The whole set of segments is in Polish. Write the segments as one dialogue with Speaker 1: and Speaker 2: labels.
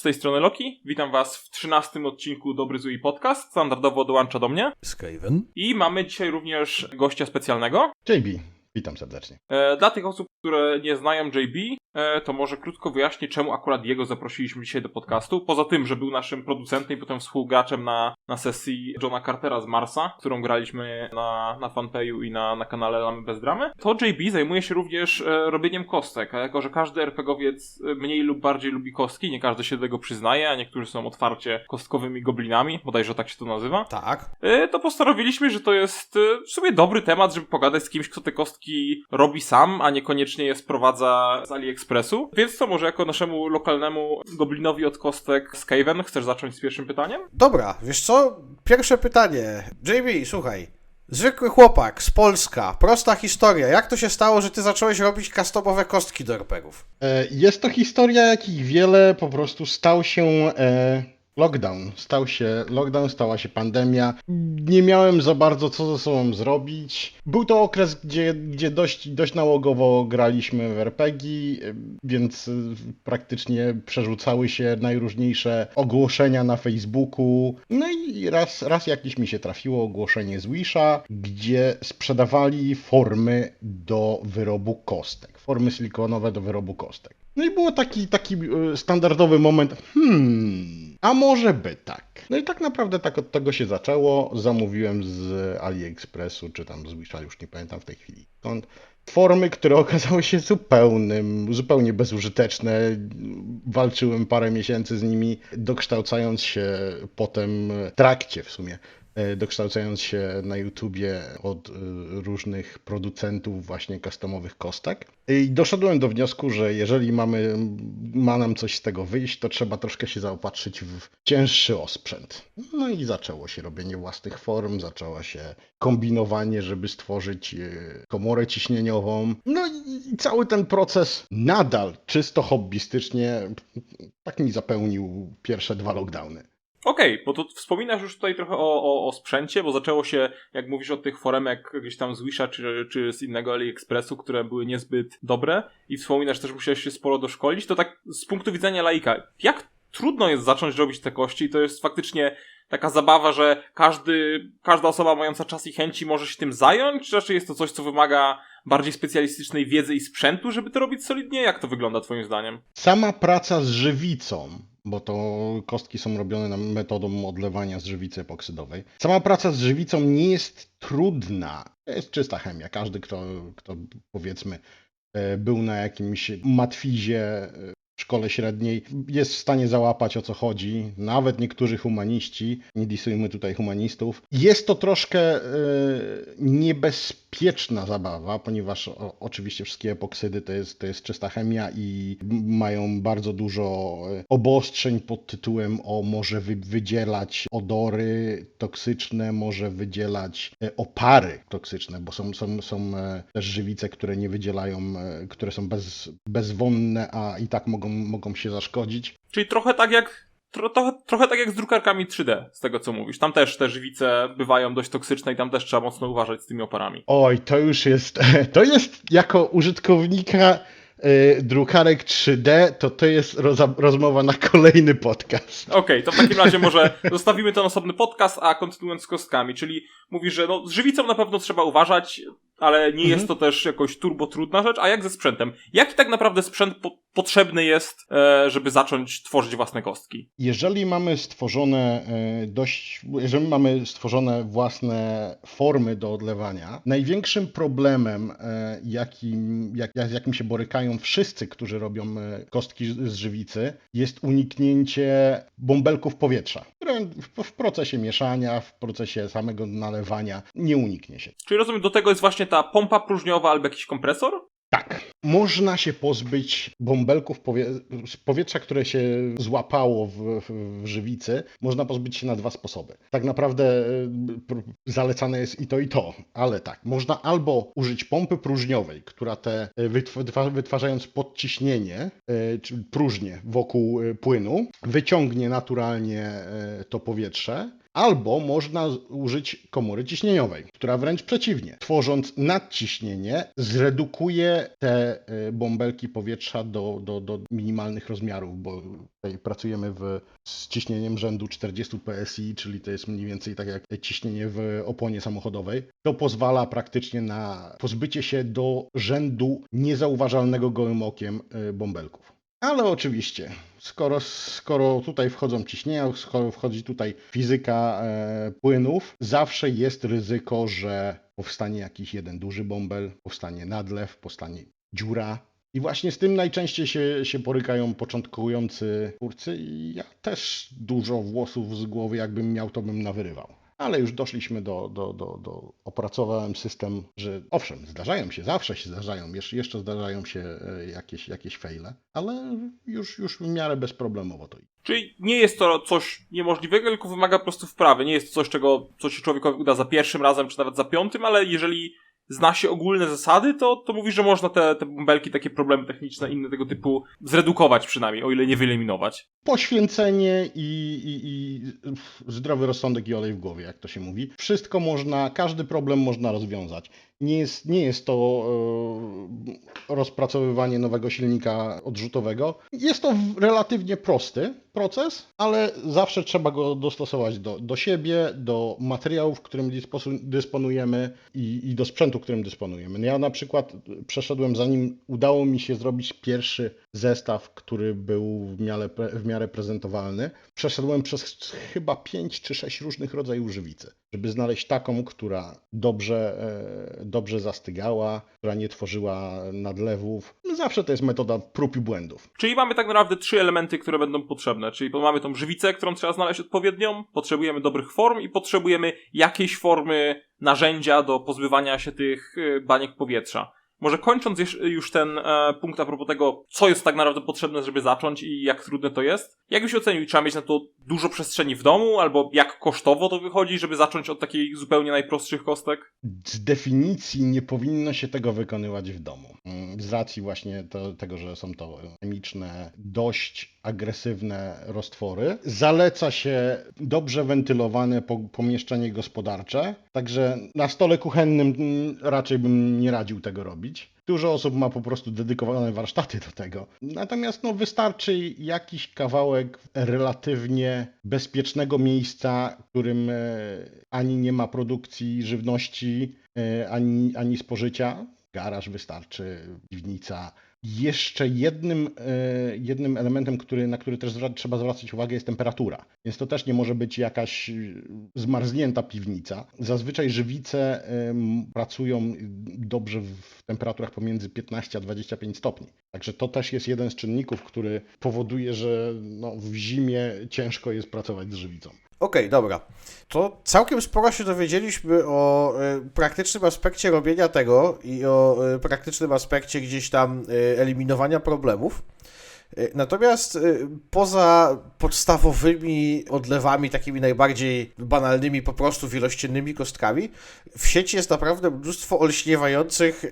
Speaker 1: z tej strony Loki. Witam Was w 13 odcinku Dobry Zły Podcast. Standardowo dołącza do mnie.
Speaker 2: Skaven.
Speaker 1: I mamy dzisiaj również gościa specjalnego.
Speaker 3: JB, witam serdecznie.
Speaker 1: E, dla tych osób, które nie znają JB, to może krótko wyjaśnię, czemu akurat jego zaprosiliśmy dzisiaj do podcastu. Poza tym, że był naszym producentem i potem współgraczem na, na sesji Johna Cartera z Marsa, którą graliśmy na, na fanpage'u i na, na kanale Lamy Bez Dramy, to JB zajmuje się również e, robieniem kostek. A jako, że każdy RPGowiec e, mniej lub bardziej lubi kostki, nie każdy się do tego przyznaje, a niektórzy są otwarcie kostkowymi goblinami, bodajże tak się to nazywa,
Speaker 2: Tak.
Speaker 1: E, to postanowiliśmy, że to jest e, w sumie dobry temat, żeby pogadać z kimś, kto te kostki robi sam, a niekoniecznie je sprowadza z AliExpressu. Więc to może jako naszemu lokalnemu goblinowi od kostek Skaven, chcesz zacząć z pierwszym pytaniem?
Speaker 2: Dobra, wiesz co? Pierwsze pytanie. JB, słuchaj. Zwykły chłopak z Polska, prosta historia. Jak to się stało, że ty zacząłeś robić customowe kostki do RPGów?
Speaker 3: E, Jest to historia, jakich wiele po prostu stał się e, lockdown. Stał się lockdown, stała się pandemia. Nie miałem za bardzo co ze sobą zrobić. Był to okres, gdzie, gdzie dość, dość nałogowo graliśmy w RPG, więc e, praktycznie przerzucały się najróżniejsze ogłoszenia na Facebooku. No i raz, raz jakieś mi się trafiło ogłoszenie z Wisha, gdzie sprzedawali formy do wyrobu kostek. Formy silikonowe do wyrobu kostek. No i było taki, taki e, standardowy moment, hmm, a może by tak. No i tak naprawdę tak od tego się zaczęło. Zamówiłem z AliExpressu, czy tam z Wisha, już nie pamiętam w tej chwili skąd. Formy, które okazały się zupełnym, zupełnie bezużyteczne. Walczyłem parę miesięcy z nimi, dokształcając się potem, w trakcie w sumie, dokształcając się na YouTubie od e, różnych producentów właśnie customowych kostek. I doszedłem do wniosku, że jeżeli mamy, ma nam coś z tego wyjść, to trzeba troszkę się zaopatrzyć w cięższy osprzęt. No i zaczęło się robienie własnych form, zaczęło się kombinowanie, żeby stworzyć e, komorę ciśnieniową. No i cały ten proces nadal czysto hobbystycznie tak mi zapełnił pierwsze dwa lockdowny.
Speaker 1: Okej, bo to wspominasz już tutaj trochę o, o, o sprzęcie, bo zaczęło się, jak mówisz, od tych foremek gdzieś tam z Wisha czy, czy z innego AliExpressu, które były niezbyt dobre i wspominasz też, że musiałeś się sporo doszkolić, to tak z punktu widzenia laika, jak trudno jest zacząć robić te kości? To jest faktycznie taka zabawa, że każdy, każda osoba mająca czas i chęci może się tym zająć, czy raczej jest to coś, co wymaga bardziej specjalistycznej wiedzy i sprzętu, żeby to robić solidnie? Jak to wygląda twoim zdaniem?
Speaker 3: Sama praca z żywicą, bo to kostki są robione metodą odlewania z żywicy epoksydowej. Sama praca z żywicą nie jest trudna. To jest czysta chemia. Każdy, kto, kto powiedzmy e, był na jakimś matwizie e, szkole średniej, jest w stanie załapać o co chodzi. Nawet niektórzy humaniści, nie disujmy tutaj humanistów. Jest to troszkę e, niebezpieczna zabawa, ponieważ o, oczywiście wszystkie epoksydy to jest, to jest czysta chemia i mają bardzo dużo e, obostrzeń pod tytułem o może wy, wydzielać odory toksyczne, może wydzielać e, opary toksyczne, bo są, są, są też żywice, które nie wydzielają, które są bez, bezwonne, a i tak mogą, mogą się zaszkodzić.
Speaker 1: Czyli trochę tak jak tro, trochę, trochę tak jak z drukarkami 3D, z tego co mówisz. Tam też te żywice bywają dość toksyczne i tam też trzeba mocno uważać z tymi oparami.
Speaker 3: Oj, to już jest, to jest jako użytkownika y, drukarek 3D, to to jest roza, rozmowa na kolejny podcast.
Speaker 1: Okej, to w takim razie może zostawimy ten osobny podcast, a kontynuując z kostkami, czyli mówisz, że no, z żywicą na pewno trzeba uważać, ale nie jest to też jakoś turbo trudna rzecz, a jak ze sprzętem? Jaki tak naprawdę sprzęt po potrzebny jest, e, żeby zacząć tworzyć własne kostki?
Speaker 3: Jeżeli mamy stworzone e, dość, jeżeli mamy stworzone własne formy do odlewania, największym problemem, e, jakim, jak, z jakim się borykają wszyscy, którzy robią kostki z żywicy, jest uniknięcie bąbelków powietrza, które w procesie mieszania, w procesie samego nalewania nie uniknie się.
Speaker 1: Czyli rozumiem, do tego jest właśnie ta pompa próżniowa albo jakiś kompresor?
Speaker 3: Tak. Można się pozbyć bąbelków powie powietrza, które się złapało w, w, żywicy. Można pozbyć się na dwa sposoby. Tak naprawdę y, zalecane jest i to, i to, ale tak. Można albo użyć pompy próżniowej, która te y, wytw wytwa- wytwarzając podciśnienie, y, czy próżnię wokół płynu, wyciągnie naturalnie to powietrze Albo można użyć komory ciśnieniowej, która wręcz przeciwnie, tworząc nadciśnienie, zredukuje te y, bąbelki powietrza do, do, do minimalnych rozmiarów, bo tutaj pracujemy w, z ciśnieniem rzędu 40 PSI, czyli to jest mniej więcej tak jak ciśnienie w oponie samochodowej. To pozwala praktycznie na pozbycie się do rzędu niezauważalnego gołym okiem y, bąbelków. Ale oczywiście, skoro, skoro tutaj wchodzą ciśnienia, skoro wchodzi tutaj fizyka e, płynów, zawsze jest ryzyko, że powstanie jakiś jeden duży bąbel, powstanie nadlew, powstanie dziura. I właśnie z tym najczęściej się, się porykają początkujący twórcy i ja też dużo włosów z głowy jakbym miał, to bym nawyrywał. Ale już doszliśmy do, do, do, do opracowałem system, że owszem, zdarzają się, zawsze się zdarzają, jeszcze, zdarzają się e, jakieś, jakieś fejle, ale już, już w miarę bezproblemowo to idzie.
Speaker 1: Czyli nie jest to coś niemożliwego, tylko wymaga po prostu wprawy. Nie jest to coś, czego, co się człowiekowi uda za pierwszym razem, czy nawet za piątym, ale jeżeli zna się ogólne zasady, to, to mówi, że można te, te bąbelki, takie problemy techniczne, inne tego typu zredukować przynajmniej, o ile nie wyeliminować.
Speaker 3: Poświęcenie i, i, i zdrowy rozsądek i olej w głowie, jak to się mówi. Wszystko można, każdy problem można rozwiązać. Nie jest, nie jest to e, rozpracowywanie nowego silnika odrzutowego. Jest to relatywnie prosty proces, ale zawsze trzeba go dostosować do, do siebie, do materiałów, którym dysponujemy i, i do sprzętu, którym dysponujemy. Ja na przykład przeszedłem, zanim udało mi się zrobić pierwszy zestaw, który był w miarę, w miarę prezentowalny, przeszedłem przez chyba 5 czy 6 różnych rodzajów żywicy, żeby znaleźć taką, która dobrze, e, dobrze zastygała, która nie tworzyła nadlewów. Zawsze to jest metoda prób i błędów.
Speaker 1: Czyli mamy tak naprawdę trzy elementy, które będą potrzebne. Czyli mamy tą żywicę, którą trzeba znaleźć odpowiednią, potrzebujemy dobrych form i potrzebujemy jakiejś formy narzędzia do pozbywania się tych y, baniek powietrza. Może kończąc już- ten e, punkt a propos tego, co jest tak naprawdę potrzebne, żeby zacząć i jak trudne to jest, jak byś ocenił, trzeba mieć na to dużo przestrzeni w domu, albo jak kosztowo to wychodzi, żeby zacząć od takich zupełnie najprostszych kostek?
Speaker 3: Z definicji nie powinno się tego wykonywać w domu. Mm, Z racji właśnie to, tego, że są to chemiczne, dość agresywne roztwory. Zaleca się dobrze wentylowane po- pomieszczenie gospodarcze, także na stole kuchennym mm, raczej bym nie radził tego robić. Dużo osób ma po prostu dedykowane warsztaty do tego. Natomiast no, wystarczy jakiś kawałek relatywnie bezpiecznego miejsca, w którym e, ani nie ma produkcji żywności, e, ani, ani spożycia. Garaż wystarczy, piwnica. Jeszcze jednym, e, jednym elementem, który, na który też trzeba zwracać uwagę, jest temperatura. Więc to też nie może być jakaś e, zmarznięta piwnica. Zazwyczaj żywice em, pracują dobrze w temperaturach pomiędzy 15 a 25 stopni. Także to też jest jeden z czynników, który powoduje, że no, w zimie ciężko jest pracować z żywicą.
Speaker 2: Okej, dobra. To całkiem sporo się dowiedzieliśmy o e, praktycznym aspekcie robienia tego i o e, praktycznym aspekcie gdzieś tam e, eliminowania problemów. Natomiast poza podstawowymi odlewami, takimi najbardziej banalnymi, po prostu wielościennymi kostkami, w sieci jest naprawdę mnóstwo olśniewających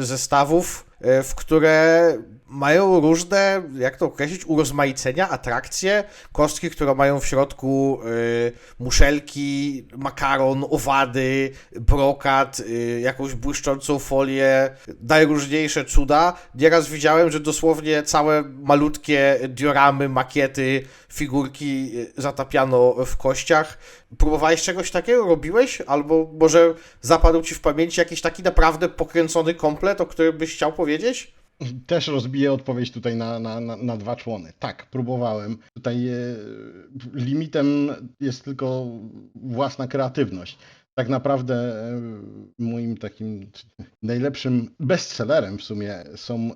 Speaker 2: zestawów, w które mają różne, jak to określić, urozmaicenia, atrakcje, kostki, które mają w środku y, muszelki, makaron, owady, brokat, y, jakąś błyszczącą folię, najróżniejsze cuda. Nieraz widziałem, że dosłownie całe malutkie dioramy, makiety, figurki y, zatapiano w kościach. Próbowałeś czegoś takiego? Robiłeś? Albo może zapadł ci w pamięci jakiś taki naprawdę pokręcony komplet, o którym byś chciał powiedzieć?
Speaker 3: Też rozbiję odpowiedź tutaj na, na, na, na dwa człony. Tak, próbowałem. Tutaj e, limitem jest tylko własna kreatywność. Tak naprawdę e, moim takim najlepszym bestsellerem w sumie są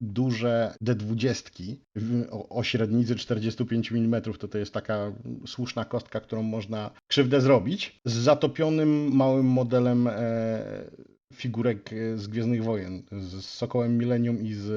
Speaker 3: duże D20 w- o, o średnicy 45 mm. To to jest taka słuszna kostka, którą można krzywdę zrobić. Z zatopionym małym modelem e, figurek e, z Gwiezdnych Wojen, z Sokołem Millennium i z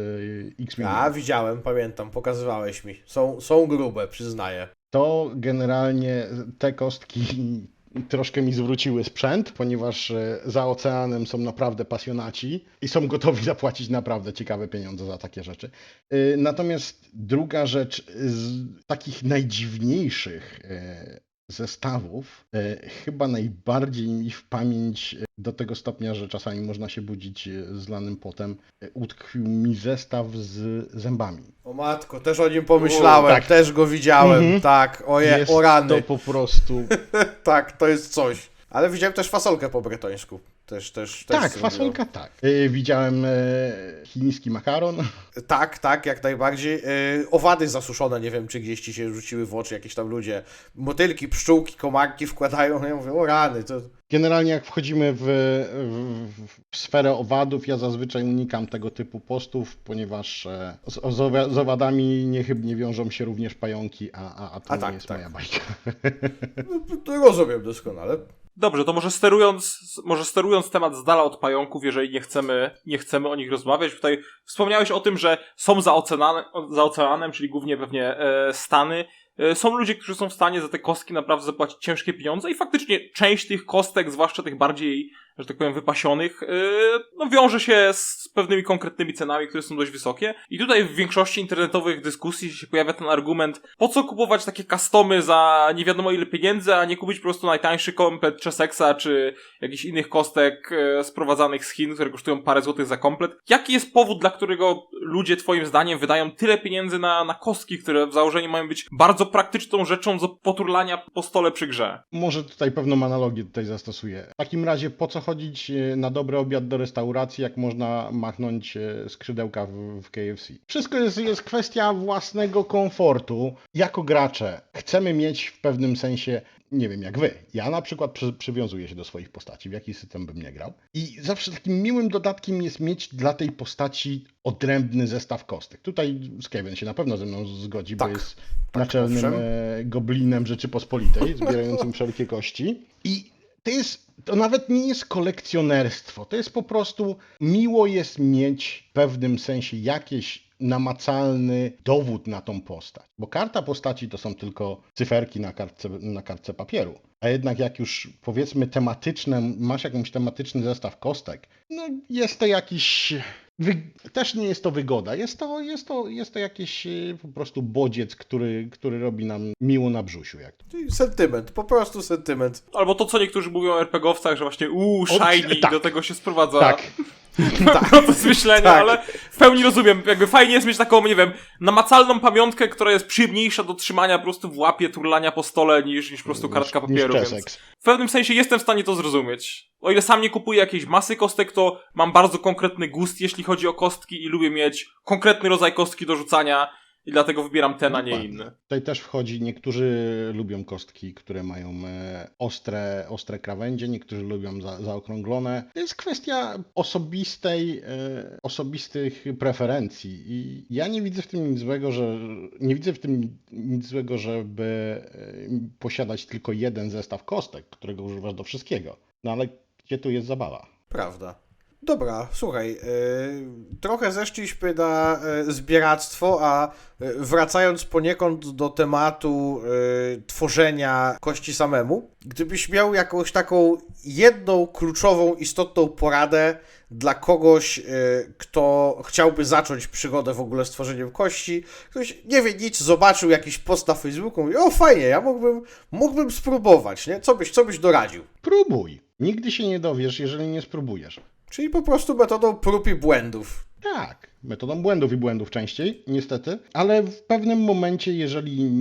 Speaker 3: e, X-Men.
Speaker 2: A, widziałem, pamiętam, pokazywałeś mi. Są, są grube, przyznaję.
Speaker 3: To generalnie te kostki troszkę mi zwróciły sprzęt, ponieważ e, za oceanem są naprawdę pasjonaci i są gotowi zapłacić naprawdę ciekawe pieniądze za takie rzeczy. E, Natomiast druga rzecz z takich najdziwniejszych e, zestawów e, chyba najbardziej mi w pamięć e, do tego stopnia, że czasami można się budzić e, z lanym potem, e, utkwił mi zestaw z zębami.
Speaker 2: O matko, też o nim pomyślałem,
Speaker 3: O, tak.
Speaker 2: też go widziałem,
Speaker 3: Mhm.
Speaker 2: tak, oje,
Speaker 3: Jest
Speaker 2: o rany,
Speaker 3: to po prostu...
Speaker 2: tak, to jest coś. Ale widziałem też fasolkę po bretońsku, też, też, też
Speaker 3: tak, fasolka tak. E, Widziałem e, chiński makaron.
Speaker 2: Tak, tak, jak najbardziej. Yy, owady zasuszone, nie wiem, czy gdzieś ci się rzuciły w oczy jakieś tam ludzie. Motylki, pszczółki, komarki wkładają, ja mówię, o rany, to...
Speaker 3: Generalnie jak wchodzimy w, w, w sferę owadów, ja zazwyczaj unikam tego typu postów, ponieważ e, z, z z owadami niechybnie wiążą się również pająki, a, a, a to
Speaker 2: A
Speaker 3: nie
Speaker 2: tak,
Speaker 3: jest
Speaker 2: tak.
Speaker 3: moja bajka.
Speaker 2: no, to rozumiem doskonale.
Speaker 1: Dobrze, to może sterując, może sterując temat z dala od pająków, jeżeli nie chcemy, nie chcemy o nich rozmawiać. Tutaj wspomniałeś o tym, że są za, oceanem, za oceanem, czyli głównie pewnie e, Stany. E, są ludzie, którzy są w stanie za te kostki naprawdę zapłacić ciężkie pieniądze i faktycznie część tych kostek, zwłaszcza tych bardziej, że tak powiem, wypasionych, e, no wiąże się z pewnymi konkretnymi cenami, które są dość wysokie. I tutaj w większości internetowych dyskusji się pojawia ten argument, po co kupować takie customy za nie wiadomo ile pieniędzy, a nie kupić po prostu najtańszy komplet Chessexa, czy jakichś innych kostek e, sprowadzanych z Chin, które kosztują parę złotych za komplet. Jaki jest powód, dla którego ludzie twoim zdaniem wydają tyle pieniędzy na, na kostki, które w założeniu mają być bardzo praktyczną rzeczą do poturlania po stole przy grze?
Speaker 3: Może tutaj pewną analogię tutaj zastosuję. W takim razie po co chodzić e, na dobry obiad do restauracji, jak można machnąć e, skrzydełka w, w KFC? Wszystko jest, jest kwestia własnego komfortu. Jako gracze chcemy mieć w pewnym sensie, nie wiem jak wy, ja na przykład przy, przywiązuję się do swoich postaci, w jaki system bym nie grał. I zawsze takim miłym dodatkiem jest mieć dla tej postaci odrębny zestaw kostek. Tutaj Skaven się na pewno ze mną zgodzi, bo
Speaker 2: Tak.
Speaker 3: jest
Speaker 2: Tak,
Speaker 3: naczelnym
Speaker 2: owszem.
Speaker 3: e, goblinem Rzeczypospolitej, zbierającym wszelkie kości. I to jest, to nawet nie jest kolekcjonerstwo, to jest po prostu, miło jest mieć w pewnym sensie jakieś namacalny dowód na tą postać. Bo karta postaci to są tylko cyferki na kartce, na kartce papieru. A jednak jak już powiedzmy tematyczne, masz jakąś tematyczny zestaw kostek, no jest to jakiś Wy... Też nie jest to wygoda, jest to, jest to, jest to jakiś e, po prostu bodziec, który, który robi nam miło na brzusiu. Jak to.
Speaker 2: Sentyment, po prostu sentyment.
Speaker 1: Albo to, co niektórzy mówią o RPGowcach, że właśnie uuu,
Speaker 3: Od-
Speaker 1: shiny i
Speaker 3: tak.
Speaker 1: do tego się sprowadza
Speaker 3: Tak,
Speaker 1: proces myślenia,
Speaker 2: Tak.
Speaker 1: ale w pełni rozumiem. Jakby fajnie jest mieć taką, nie wiem, namacalną pamiątkę, która jest przyjemniejsza do trzymania po prostu w łapie, turlania po stole niż, niż po prostu kartka papieru. więc w pewnym sensie jestem w stanie to zrozumieć. O ile sam nie kupuję jakiejś masy kostek, to mam bardzo konkretny gust, jeśli chodzi o kostki i lubię mieć konkretny rodzaj kostki do rzucania i dlatego wybieram ten, a nie
Speaker 3: Dokładnie.
Speaker 1: inny.
Speaker 3: Tutaj też wchodzi, niektórzy lubią kostki, które mają e, ostre, ostre krawędzie, niektórzy lubią za, zaokrąglone. To jest kwestia osobistej, e, osobistych preferencji i ja nie widzę w tym nic złego, że nie widzę w tym nic złego, żeby e, posiadać tylko jeden zestaw kostek, którego używasz do wszystkiego. No ale gdzie tu jest zabawa?
Speaker 2: Prawda. Dobra, słuchaj, yy, trochę zeszliśmy na yy, zbieractwo, a yy, wracając poniekąd do tematu tworzenia kości samemu, gdybyś miał jakąś taką jedną kluczową, istotną poradę dla kogoś, kto chciałby zacząć przygodę w ogóle z tworzeniem kości, ktoś nie wie nic, zobaczył jakiś post na Facebooku, mówi, o fajnie, ja mógłbym, mógłbym spróbować, nie? Co byś, co byś doradził?
Speaker 3: Próbuj. Nigdy się nie dowiesz, jeżeli nie spróbujesz.
Speaker 2: Czyli po prostu metodą prób i błędów.
Speaker 3: Tak, metodą błędów i błędów częściej, niestety, ale w pewnym momencie, jeżeli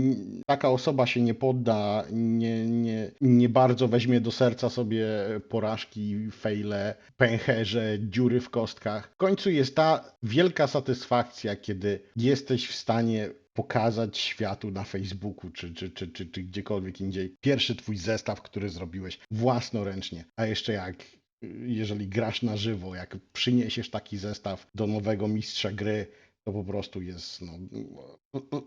Speaker 3: taka osoba się nie podda, nie, nie, nie bardzo weźmie do serca sobie porażki, fejle, pęcherze, dziury w kostkach, w końcu jest ta wielka satysfakcja, kiedy jesteś w stanie pokazać światu na Facebooku czy, czy, czy, czy, czy gdziekolwiek indziej pierwszy twój zestaw, który zrobiłeś własnoręcznie, a jeszcze jak jeżeli grasz na żywo, jak przyniesiesz taki zestaw do nowego mistrza gry, to po prostu jest no,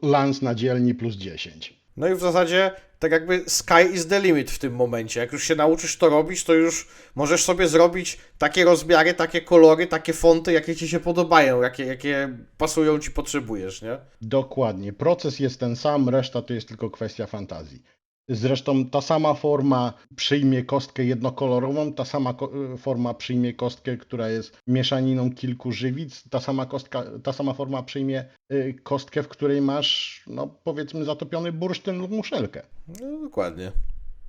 Speaker 3: lans na dzielni plus 10.
Speaker 2: No i w zasadzie tak jakby sky is the limit w tym momencie. Jak już się nauczysz to robić, to już możesz sobie zrobić takie rozmiary, takie kolory, takie fonty, jakie ci się podobają, jakie, jakie pasują ci, potrzebujesz, nie?
Speaker 3: Dokładnie. Proces jest ten sam, reszta to jest tylko kwestia fantazji. Zresztą ta sama forma przyjmie kostkę jednokolorową, ta sama ko- forma przyjmie kostkę, która jest mieszaniną kilku żywic, ta sama, kostka, ta sama forma przyjmie y, kostkę, w której masz, no powiedzmy, zatopiony bursztyn lub muszelkę.
Speaker 2: No dokładnie.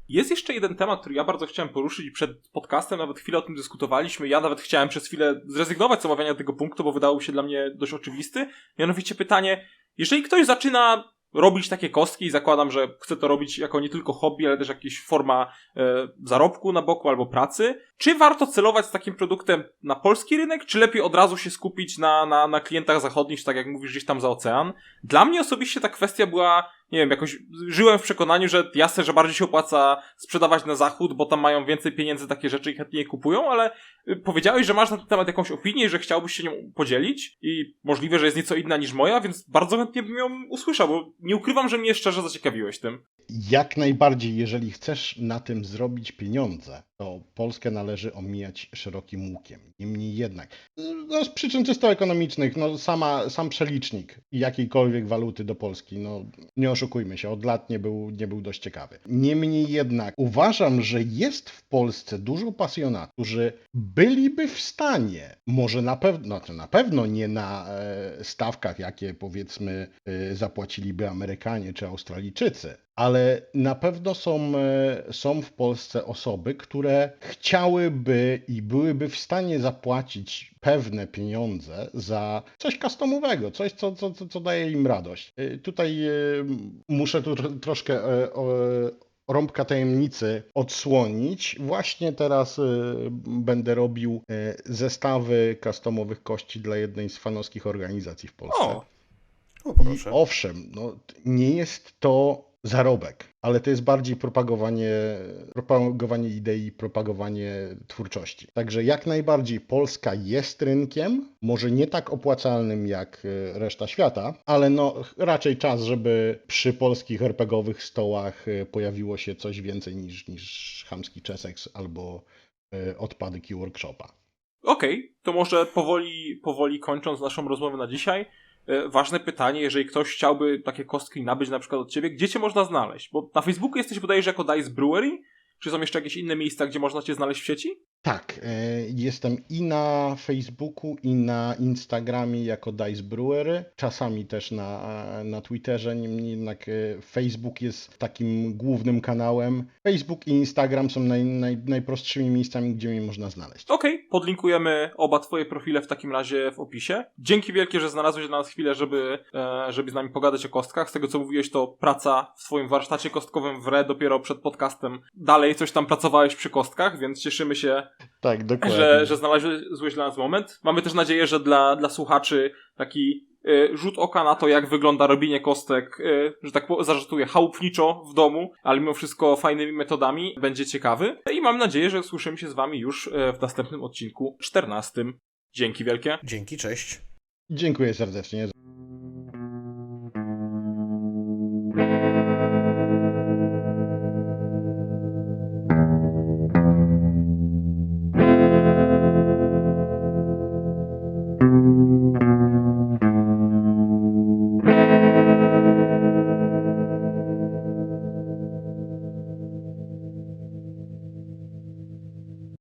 Speaker 1: Jest jeszcze jeden temat, który ja bardzo chciałem poruszyć i przed podcastem nawet chwilę o tym dyskutowaliśmy. Ja nawet chciałem przez chwilę zrezygnować z omawiania tego punktu, bo wydawał się dla mnie dość oczywisty. Mianowicie pytanie, jeżeli ktoś zaczyna robić takie kostki i zakładam, że chce to robić jako nie tylko hobby, ale też jakaś forma e, zarobku na boku albo pracy, czy warto celować z takim produktem na polski rynek, czy lepiej od razu się skupić na, na, na klientach zachodnich, tak jak mówisz, gdzieś tam za ocean? Dla mnie osobiście ta kwestia była nie wiem, jakoś żyłem w przekonaniu, że jasne, że bardziej się opłaca sprzedawać na zachód, bo tam mają więcej pieniędzy, takie rzeczy i chętnie je kupują, ale y, powiedziałeś, że masz na ten temat jakąś opinię i że chciałbyś się nią podzielić i możliwe, że jest nieco inna niż moja, więc bardzo chętnie bym ją usłyszał, bo nie ukrywam, że mnie szczerze zaciekawiłeś tym.
Speaker 3: Jak najbardziej, jeżeli chcesz na tym zrobić pieniądze, to Polskę należy omijać szerokim łukiem. Niemniej jednak, no, z przyczyn czysto ekonomicznych, no, sama, sam przelicznik jakiejkolwiek waluty do Polski, no nie oszukujmy się, od lat nie był, nie był dość ciekawy. Niemniej jednak uważam, że jest w Polsce dużo pasjonatów, którzy byliby w stanie, może na pewno, znaczy na pewno nie na e, stawkach, jakie powiedzmy e, zapłaciliby Amerykanie czy Australijczycy, ale na pewno są, e, są w Polsce osoby, które chciałyby i byłyby w stanie zapłacić pewne pieniądze za coś customowego, coś, co, co, co, daje im radość. E, Tutaj e, muszę tu tro- troszkę rąbka tajemnicy odsłonić. Właśnie teraz e, będę robił e, zestawy customowych kości dla jednej z fanowskich organizacji w Polsce.
Speaker 1: O,
Speaker 2: O,
Speaker 3: I
Speaker 2: proszę.
Speaker 3: owszem, no, nie jest to zarobek, ale to jest bardziej propagowanie, propagowanie idei, propagowanie twórczości. Także jak najbardziej Polska jest rynkiem, może nie tak opłacalnym jak e, reszta świata, ale no raczej czas, żeby przy polskich RPGowych stołach e, pojawiło się coś więcej niż, niż chamski Czeseks albo e, odpady Workshopa.
Speaker 1: Okej, to może powoli, powoli kończąc naszą rozmowę na dzisiaj, ważne pytanie, jeżeli ktoś chciałby takie kostki nabyć na przykład od ciebie, gdzie cię można znaleźć? Bo na Facebooku jesteś bodajże jako Dice Brewery? Czy są jeszcze jakieś inne miejsca, gdzie można cię znaleźć w sieci?
Speaker 3: Tak, e, jestem i na Facebooku, i na Instagramie jako Dice Brewery, czasami też na, na Twitterze, niemniej jednak e, Facebook jest takim głównym kanałem. Facebook i Instagram są naj, naj, najprostszymi miejscami, gdzie mnie można znaleźć.
Speaker 1: Okej, podlinkujemy oba twoje profile w takim razie w opisie. Dzięki wielkie, że znalazłeś dla nas chwilę, żeby, e, żeby z nami pogadać o kostkach. Z tego co mówiłeś, to praca w swoim warsztacie kostkowym w RE dopiero przed podcastem. Dalej coś tam pracowałeś przy kostkach, więc cieszymy się,
Speaker 3: Tak, dokładnie.
Speaker 1: że, że znalazłeś dla nas moment. Mamy też nadzieję, że dla, dla słuchaczy taki e, rzut oka na to, jak wygląda robienie kostek, e, że tak zażartuję, chałupniczo w domu, ale mimo wszystko fajnymi metodami, będzie ciekawy. I mam nadzieję, że słyszymy się z wami już e, w następnym odcinku 14. Dzięki wielkie.
Speaker 2: Dzięki, cześć.
Speaker 3: Dziękuję serdecznie.